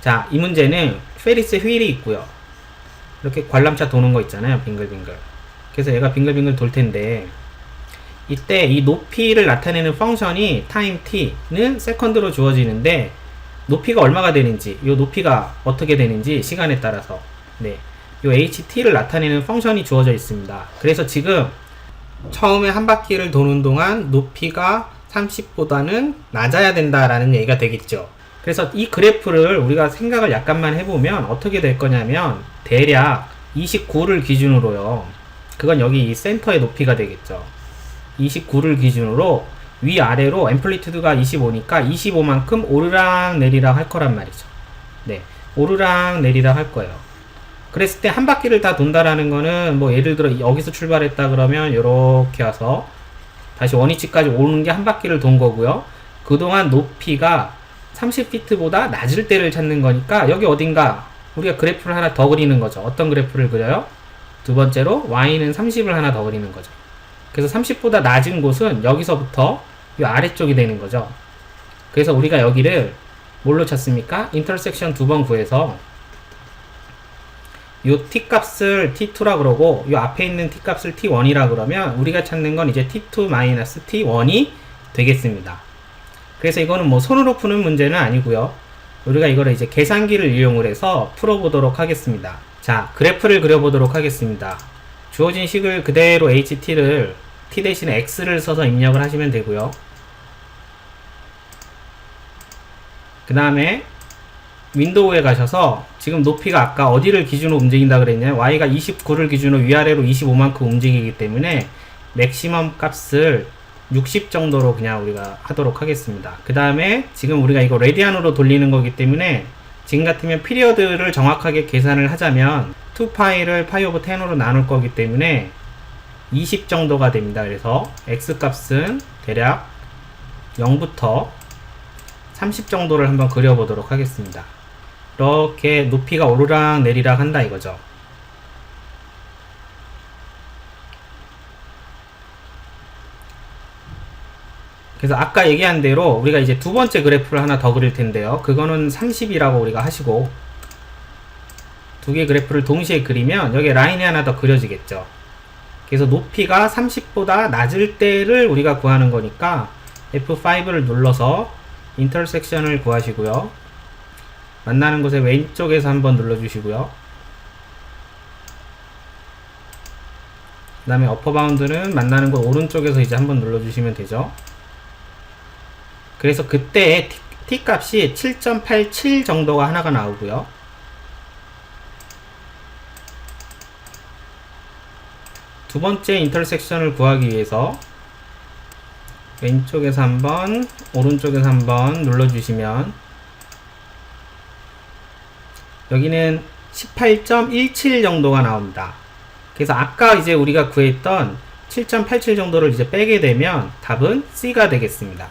자, 이 문제는 페리스 휠이 있고요. 이렇게 관람차 도는 거 있잖아요. 빙글빙글. 그래서 얘가 빙글빙글 돌 텐데 이때 이 높이를 나타내는 펑션이 타임 t는 세컨드로 주어지는데 높이가 얼마가 되는지, 이 높이가 어떻게 되는지 시간에 따라서 네, 이 ht를 나타내는 펑션이 주어져 있습니다. 그래서 지금 처음에 한 바퀴를 도는 동안 높이가 30보다는 낮아야 된다라는 얘기가 되겠죠. 그래서 이 그래프를 우리가 생각을 약간만 해보면 어떻게 될 거냐면 대략 29를 기준으로요. 그건 여기 이 센터의 높이가 되겠죠. 29를 기준으로 위아래로 앰플리튜드가 25니까 25만큼 오르락 내리락 할 거란 말이죠. 네. 오르락 내리락 할 거예요. 그랬을 때 한 바퀴를 다 돈다라는 거는 뭐 예를 들어 여기서 출발했다 그러면 이렇게 와서 다시 원위치까지 오는 게 한 바퀴를 돈 거고요. 그동안 높이가 30피트보다 낮을 때를 찾는 거니까 여기 어딘가 우리가 그래프를 하나 더 그리는 거죠. 어떤 그래프를 그려요? 두 번째로 y는 30을 하나 더 그리는 거죠. 그래서 30보다 낮은 곳은 여기서부터 이 아래쪽이 되는 거죠. 그래서 우리가 여기를 뭘로 찾습니까? 인터섹션 두 번 구해서 요 t 값을 t2라 그러고 요 앞에 있는 t 값을 t1이라 그러면 우리가 찾는 건 이제 t2 t1이 되겠습니다. 그래서 이거는 뭐 손으로 푸는 문제는 아니고요. 우리가 이거를 이제 계산기를 이용을 해서 풀어보도록 하겠습니다. 자, 그래프를 그려보도록 하겠습니다. 주어진 식을 그대로 ht를 t 대신에 x를 써서 입력을 하시면 되고요. 그 다음에 윈도우에 가셔서 지금 높이가 아까 어디를 기준으로 움직인다 그랬냐 y가 29를 기준으로 위아래로 25만큼 움직이기 때문에 맥시멈 값을 60 정도로 그냥 우리가 하도록 하겠습니다. 그 다음에 지금 우리가 이거 레디안으로 돌리는 거기 때문에 지금 같으면 피리어드를 정확하게 계산을 하자면 2파이를 파이 오브 10으로 나눌 거기 때문에 20 정도가 됩니다. 그래서 x 값은 대략 0부터 30 정도를 한번 그려보도록 하겠습니다. 이렇게 높이가 오르락 내리락 한다 이거죠. 그래서 아까 얘기한 대로 우리가 이제 두 번째 그래프를 하나 더 그릴 텐데요. 그거는 30이라고 우리가 하시고 두 개의 그래프를 동시에 그리면 여기 라인이 하나 더 그려지겠죠. 그래서 높이가 30보다 낮을 때를 우리가 구하는 거니까 F5를 눌러서 인터섹션을 구하시고요. 만나는 곳에 왼쪽에서 한번 눌러주시고요. 그 다음에 어퍼 바운드는 만나는 곳 오른쪽에서 이제 한번 눌러주시면 되죠. 그래서 그때 t, 값이 7.87 정도가 하나가 나오고요. 두 번째 인터섹션을 구하기 위해서 왼쪽에서 한번 오른쪽에서 한번 눌러주시면 여기는 18.17 정도가 나옵니다. 그래서 아까 이제 우리가 구했던 7.87 정도를 이제 빼게 되면 답은 C가 되겠습니다.